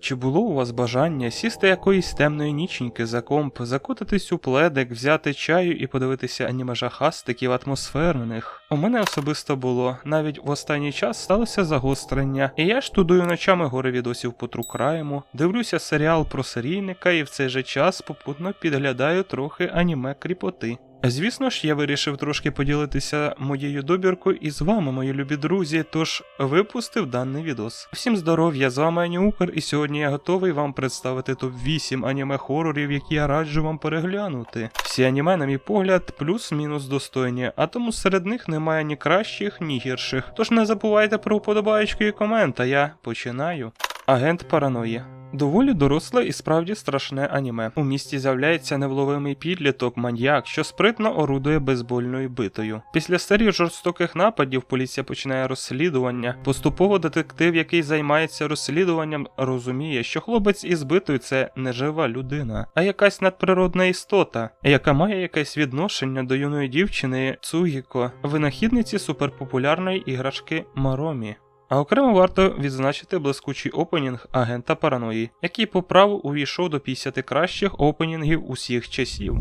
Чи було у вас бажання сісти якоїсь темної ніченьки за комп, закутатись у пледик, взяти чаю і подивитися аніме жахастиків атмосферних? У мене особисто було. Навіть в останній час сталося загострення, і я ж тудую ночами гори відосів по Трукрайму, дивлюся серіал про серійника і в цей же час попутно підглядаю трохи аніме кріпоти. Звісно ж, я вирішив трошки поділитися моєю добіркою із вами, мої любі друзі, тож випустив даний відос. Всім здоров'я, з вами Аніукр, і сьогодні я готовий вам представити топ-8 аніме-хорорів, які я раджу вам переглянути. Всі аніме, на мій погляд, плюс-мінус достойні, а тому серед них немає ні кращих, ні гірших. Тож не забувайте про вподобаєчки і комент, а я починаю. Агент параної. Доволі доросле і справді страшне аніме. У місті з'являється невловимий підліток, маньяк, що спритно орудує бейсбольною битою. Після серії жорстоких нападів поліція починає розслідування. Поступово детектив, який займається розслідуванням, розуміє, що хлопець із битою це не жива людина, а якась надприродна істота, яка має якесь відношення до юної дівчини Цугіко, винахідниці суперпопулярної іграшки Маромі. А окремо варто відзначити блискучий опенінг агента параної, який по праву увійшов до 50 кращих опенінгів усіх часів.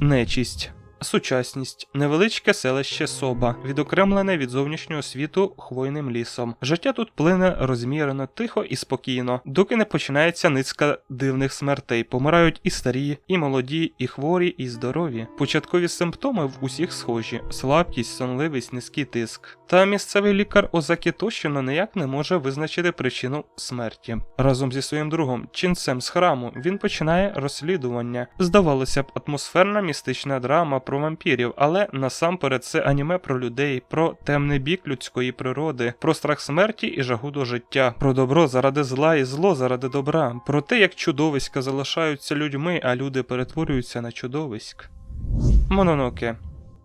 Нечість. Сучасність, невеличке селище Соба, відокремлене від зовнішнього світу хвойним лісом. Життя тут плине розмірено, тихо і спокійно, доки не починається низка дивних смертей. Помирають і старі, і молоді, і хворі, і здорові. Початкові симптоми в усіх схожі: слабкість, сонливість, низький тиск. Та місцевий лікар Озакі Тощино ніяк не може визначити причину смерті. Разом зі своїм другом Чінцем з храму він починає розслідування. Здавалося б, атмосферна містична драма про вампірів, але насамперед це аніме про людей, про темний бік людської природи, про страх смерті і жагу до життя, про добро заради зла і зло заради добра, про те, як чудовиська залишаються людьми, а люди перетворюються на чудовиськ. Мононоке.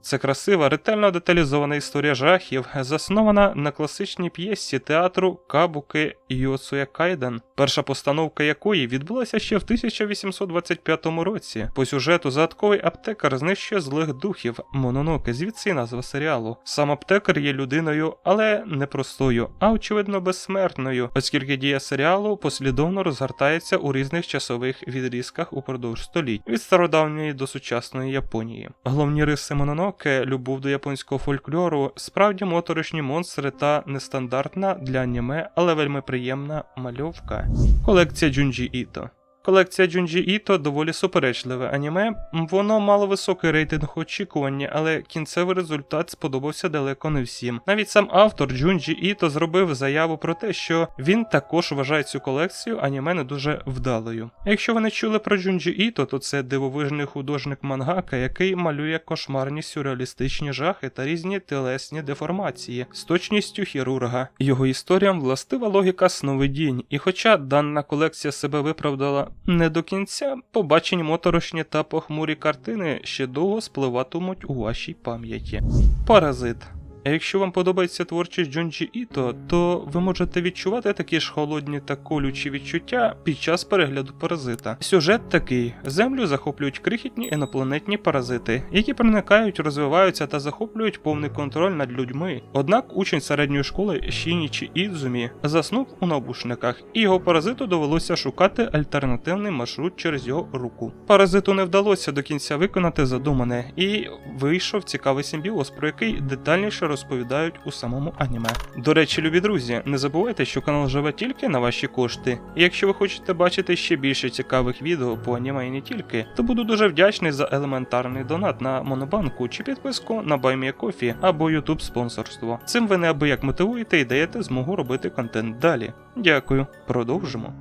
Це красива, ретельно деталізована історія жахів, заснована на класичній п'єсі театру Кабуки Йоцуя Кайден, перша постановка якої відбулася ще в 1825 році. По сюжету загадковий аптекар знищує злих духів Мононоке, звідси назва серіалу. Сам аптекар є людиною, але не простою, а очевидно безсмертною, оскільки дія серіалу послідовно розгортається у різних часових відрізках упродовж століть від стародавньої до сучасної Японії. Головні риси Мононоке Мононоке, любов до японського фольклору, справді моторошні монстри та нестандартна для аніме, але вельми приємна мальовка. Колекція Джунджі Іто. Колекція Джунджі Іто доволі суперечливе аніме. Воно мало високий рейтинг очікування, але кінцевий результат сподобався далеко не всім. Навіть сам автор Джунджі Іто зробив заяву про те, що він також вважає цю колекцію аніме не дуже вдалою. Якщо ви не чули про Джунджі Іто, то це дивовижний художник мангака, який малює кошмарні сюрреалістичні жахи та різні телесні деформації з точністю хірурга. Його історіям властива логіка сновидінь, і хоча дана колекція себе виправдала не до кінця, побачені моторошні та похмурі картини ще довго спливатимуть у вашій пам'яті. Паразит. Якщо вам подобається творчість Джонджі Іто, то ви можете відчувати такі ж холодні та колючі відчуття під час перегляду паразита. Сюжет такий: землю захоплюють крихітні інопланетні паразити, які проникають, розвиваються та захоплюють повний контроль над людьми. Однак учень середньої школи Шінічі Ідзумі заснув у навушниках, і його паразиту довелося шукати альтернативний маршрут через його руку. Паразиту не вдалося до кінця виконати задумане, і вийшов цікавий симбіоз, про який детальніше розповідають у самому аніме. До речі, любі друзі, не забувайте, що канал живе тільки на ваші кошти. І якщо ви хочете бачити ще більше цікавих відео по аніме і не тільки, то буду дуже вдячний за елементарний донат на Монобанку чи підписку на BuyMeACoffee або YouTube спонсорство. Цим ви неабияк мотивуєте і даєте змогу робити контент далі. Дякую, продовжимо.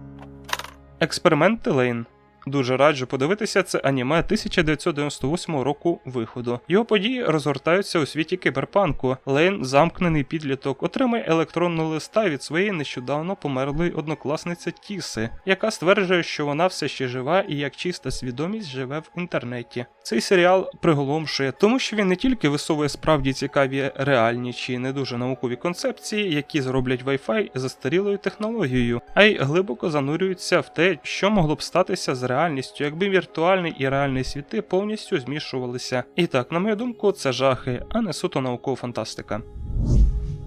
Експерименти Лейн. Дуже раджу подивитися це аніме 1998 року виходу. Його події розгортаються у світі кіберпанку. Лейн, замкнений підліток, отримає електронну листа від своєї нещодавно померлої однокласниці Тіси, яка стверджує, що вона все ще жива і як чиста свідомість живе в інтернеті. Цей серіал приголомшує, тому що він не тільки висовує справді цікаві реальні чи не дуже наукові концепції, які зроблять Wi-Fi застарілою технологією, а й глибоко занурюється в те, що могло б статися з реальністю, якби віртуальний і реальний світи повністю змішувалися. І так, на мою думку, це жахи, а не суто наукова фантастика.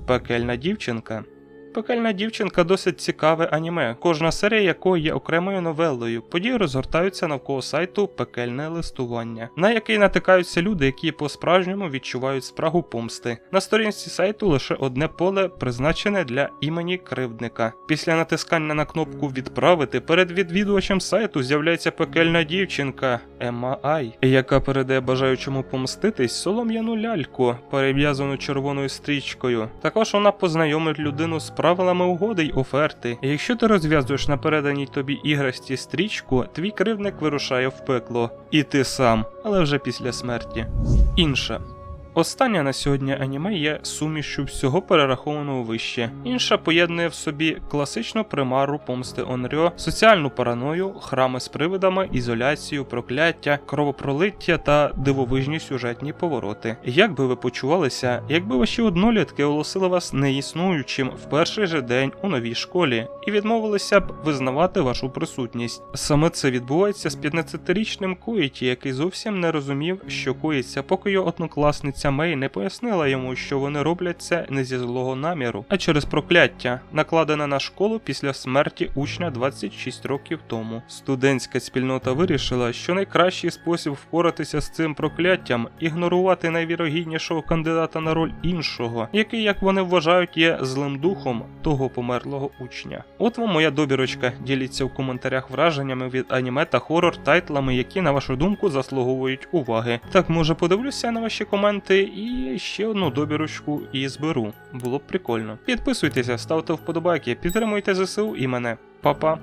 Пекельна дівчинка. Пекельна дівчинка досить цікаве аніме, кожна серія якої є окремою новелою. Події розгортаються навколо сайту Пекельне листування, на який натикаються люди, які по-справжньому відчувають спрагу помсти. На сторінці сайту лише одне поле призначене для імені кривдника. Після натискання на кнопку Відправити перед відвідувачем сайту з'являється пекельна дівчинка Емма Ай, яка передає бажаючому помститись солом'яну ляльку, перев'язану червоною стрічкою. Також вона познайомить людину з правилами угоди й оферти. Якщо ти розв'язуєш на переданій тобі іграсті стрічку, твій кривник вирушає в пекло. І ти сам, але вже після смерті. Інше. Останнє на сьогодні аніме є сумішчю всього перерахованого вище. Інша поєднує в собі класичну примару помсти Онрьо, соціальну параною, храми з привидами, ізоляцію, прокляття, кровопролиття та дивовижні сюжетні повороти. Як би ви почувалися, якби ваші однолітки оголосили вас неіснуючим в перший же день у новій школі і відмовилися б визнавати вашу присутність? Саме це відбувається з 15-річним Коїті, який зовсім не розумів, що коїться, поки його однокласниця Мей не пояснила йому, що вони роблять це не зі злого наміру, а через прокляття, накладене на школу після смерті учня 26 років тому. Студентська спільнота вирішила, що найкращий спосіб впоратися з цим прокляттям ігнорувати найвірогіднішого кандидата на роль іншого, який, як вони вважають, є злим духом того померлого учня. От вам моя добірочка. Діліться в коментарях враженнями від аніме та хорор тайтлами, які, на вашу думку, заслуговують уваги. Так, може, подивлюся на ваші коменти і ще одну добірочку і зберу. Було б прикольно. Підписуйтеся, ставте вподобайки, підтримуйте ЗСУ і мене. Па-па!